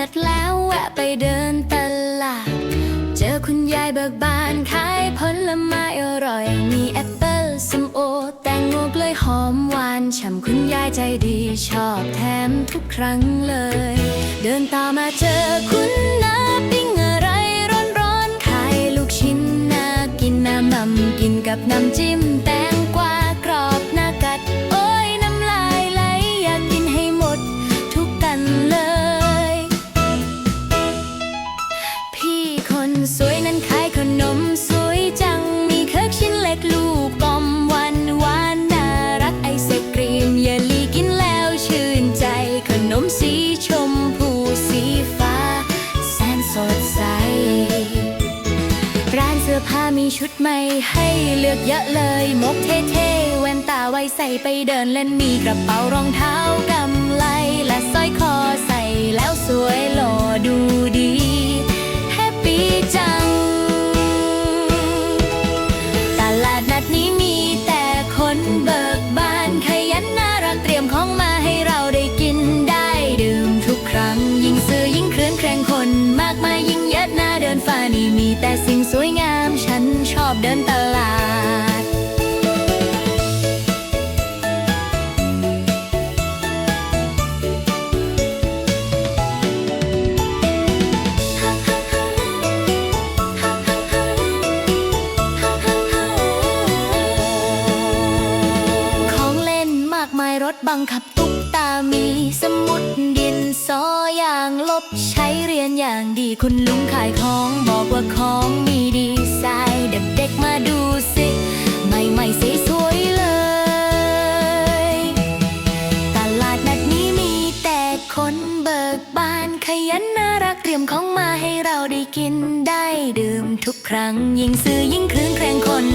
เสร็จแล้วแวะไปเดินตลาด เจอคุณยายเบิกบานขายผลไม้อร่อย มีแอปเปิลส้มโอ แตงโมกล้วยหอมหวานฉ่ำคุณยายใจดีชอบแถมทุกครั้งเลย เดินต่อมาเจอคุณน้าปิ้งอะไรร้อนๆขายลูกชิ้นน่ากินน้ำนำกินกับน้ำจิ้มแต ร้านเสื้อผ้ามีชุดใหม่ให้เลือกเยอะเลย มกเท่ๆแว่นตาไว้ใส่ไปเดินเล่นมีกระเป๋ารองเท้ากำ แต่สิ่งสวยงามฉันชอบเดินตลาด ของเล่นมากมายรถบังคับตุ๊กตามีสมุดดินสออย่างลบใช้เรียนอย่างดีคุณลุงขายของ ว่าของมีดีไซน์เด็กๆมาดูสิใหม่ๆสีสวยเลย ตลาดนัดนี้มีแต่คนเบิกบานขยันน่ารักเตรียมของมาให้เราได้กินได้ดื่มทุกครั้งยิ่งซื้อยิ่งคืนแครงคน